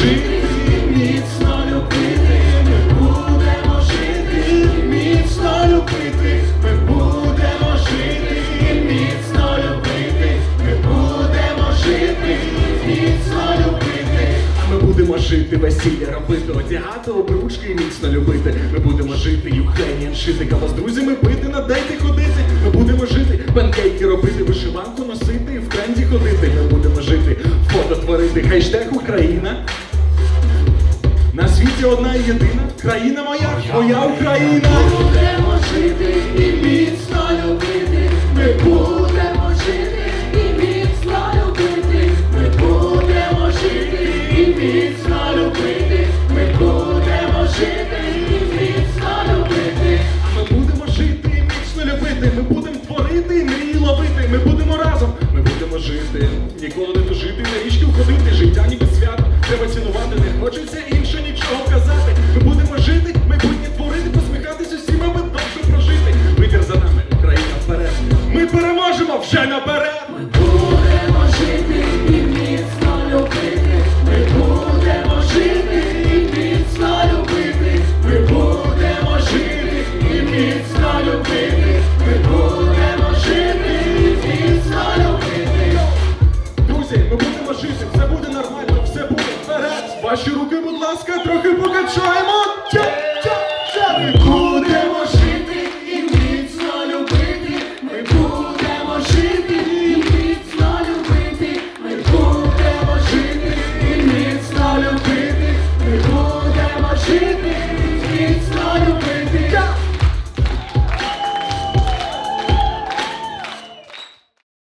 жити, міцно любити, ми будемо жити, міцно любити, ми будемо жити, міцно любити, ми будемо жити, міцно любити, а ми будемо жити, весілля робити, одягати, обручки і міцно любити. Ми будемо жити, юхенін шити, кава з друзями пити, надайте ходити. Ми будемо жити, панкейки робити, вишиванку носити і в тренді ходити. Ми будемо жити. фото творити, Хештег Україна Світі одна і єдина країна моя, моя Україна. Ми Будемо жити і міцно любити. Ми будемо жити і міцно любити. Ми будемо жити і міцно любити. Ми будемо жити і міцно любити. А ми будемо жити і міцно любити. Ми будемо творити і мрії ловити. Ми будемо разом. Ми будемо жити. Ніколи не дожити, на річки входити. переможемо вже наперед Ми будемо жити і міцно любити. Ми будемо жити і міцно любити. Ми будемо жити і міцно любити. Ми будемо жити і міцно любити. Друзі, ми будемо жити, все буде нормально, все буде вперед. Ваші руки, будь ласка, трохи покачаємо.